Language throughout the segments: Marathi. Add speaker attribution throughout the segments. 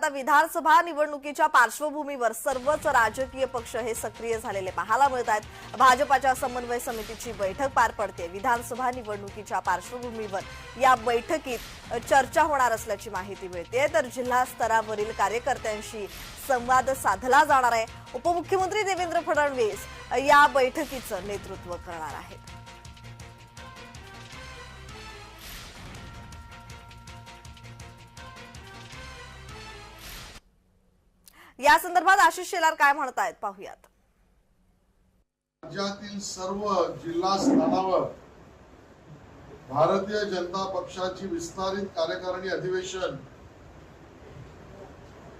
Speaker 1: आता विधानसभा निवडणुकीच्या पार्श्वभूमीवर सर्वच राजकीय पक्ष हे सक्रिय झालेले पाहायला मिळत आहेत भाजपाच्या समन्वय समितीची बैठक पार पडते. विधानसभा निवडणुकीच्या पार्श्वभूमीवर या बैठकीत चर्चा होणार असल्याची माहिती मिळते तर जिल्हा स्तरावरील कार्यकर्त्यांशी संवाद साधला जाणार आहे. उपमुख्यमंत्री देवेंद्र फडणवीस या बैठकीचं नेतृत्व करणार आहेत. या संदर्भात आशिष शेलार काय म्हणतायत पाहूयात.
Speaker 2: राज्यातील सर्व जिल्हा स्थानावर भारतीय जनता पक्षाची विस्तारित कार्यकारिणी अधिवेशन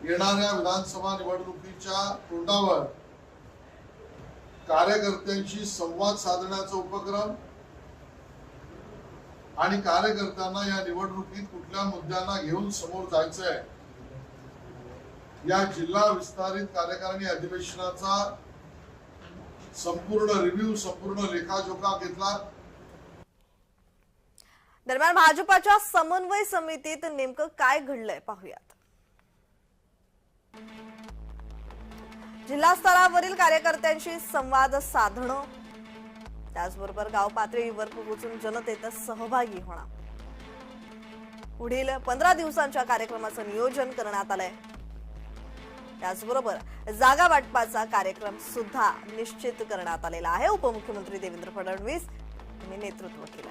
Speaker 2: येणाऱ्या विधानसभा निवडणुकीच्या तोंडावर कार्यकर्त्यांशी संवाद साधण्याचा उपक्रम आणि कार्यकर्त्यांना या निवडणुकीत कुठल्या मुद्द्यांना घेऊन समोर जायचं आहे या जिल्हा विस्तारित कार्यकारिणी अधिवेशनाचा संपूर्ण रिव्ह्यू संपूर्ण लेखाजोखा घेतला.
Speaker 1: दरम्यान भाजपाच्या समन्वय समितीत नेमकं काय घडलंय पाहूयात. जिल्हा स्तरावरील कार्यकर्त्यांशी संवाद साधणं त्याचबरोबर गाव पातळीवर पोहोचून जनतेत सहभागी होणार पुढील पंधरा दिवसांच्या कार्यक्रमाचं नियोजन करण्यात आलंय. त्याचबरोबर जागा वाटपाचा कार्यक्रम सुद्धा निश्चित करण्यात आलेला आहे. उपमुख्यमंत्री देवेंद्र फडणवीस यांनी नेतृत्व केलं.